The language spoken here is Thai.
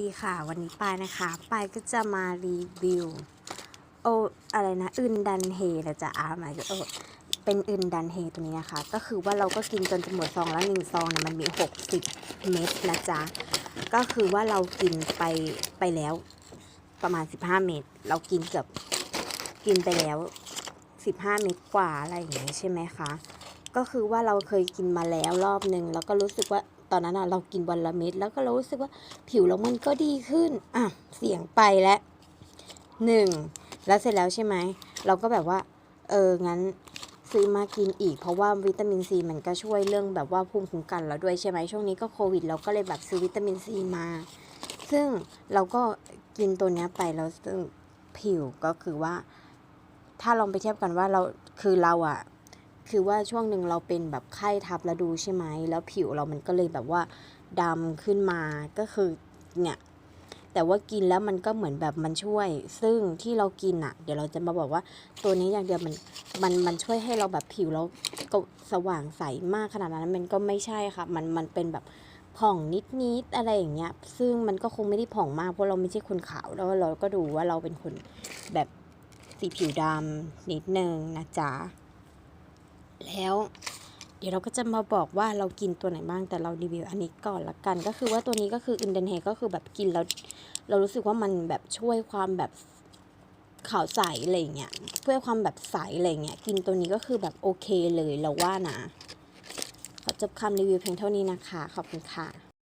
ดีค่ะวันนี้ปายนะคะปายก็จะมารีวิวโออะไรนะอึนดันเฮนะจ๊ะอาหมายถึงเอเป็นอึนดันเฮตัวนี้นะคะ ก็คือว่าเราก็กินจนจะหมดซองแล้วหนึ่งซองเนี่ยมันมี 60 เม็ดนะจ๊ะก็คือว่าเรากินไปไปแล้วประมาณ 15 เม็ดเรากินเกือบกินไปแล้ว 15 เม็ดกว่าอะไรอย่างเงี้ยใช่ไหมคะ ก็คือว่าเราเคยกินมาแล้วรอบหนึ่งแล้วก็รู้สึกว่าตอนนั้นอะเรากินวันละเม็ดแล้วก็เรารู้สึกว่าผิวเรามันก็ดีขึ้นอะเสียงไปแล้วหนึ่งแล้วเสร็จแล้วใช่ไหมเราก็แบบว่า เอองั้นซื้อมากินอีกเพราะว่าวิตามินซีมันก็ช่วยเรื่องแบบว่าภูมิคุ้มกันเราด้วยใช่ไหมช่วงนี้ก็โควิดเราก็เลยแบบซื้อวิตามินซีมา ซึ่งเราก็กินตัวนี้ไปแล้วซึ่งผิวก็คือว่า ถ้าลองไปเทียบกันว่าเราคือเราอะ คือว่าช่วงหนึ่งเราเป็นแบบไข้ทับแล้วดูใช่ไหม แล้วผิวเรามันก็เลยแบบว่าดำขึ้นมาก็คือเนี่ยแต่ว่ากินแล้วมันก็เหมือนแบบมันช่วย ซึ่งที่เรากินอะเดี๋ยวเราจะมาบอกว่าตัวนี้อย่างเดียวมันมันมันช่วยให้เราแบบผิวเราก็สว่างใสมากขนาดนั้นมันก็ไม่ใช่ค่ะ มันมันเป็นแบบผ่องนิดๆอะไรอย่างเงี้ย ซึ่งมันก็คงไม่ได้ผ่องมากเพราะเราไม่ใช่คนขาวแล้วเราก็ดูว่าเราเป็นคนแบบสีผิวดำนิดนึงนะจ๊ะ แล้ว เดี๋ยวเราก็จะมาบอกว่าเรากินตัวไหนบ้างแต่เรารีวิวอันนี้ก่อนละกัน ก็คือว่าตัวนี้ก็คืออินเดนเฮก็คือแบบกินแล้วเรารู้สึกว่ามันแบบช่วยความแบบขาวใสอะไรเงี้ยเพื่อความแบบใสอะไรเงี้ยกินตัวนี้ก็คือแบบโอเคเลยเราว่านะขอจบคำรีวิวเพียงเท่านี้นะคะ ขอบคุณค่ะ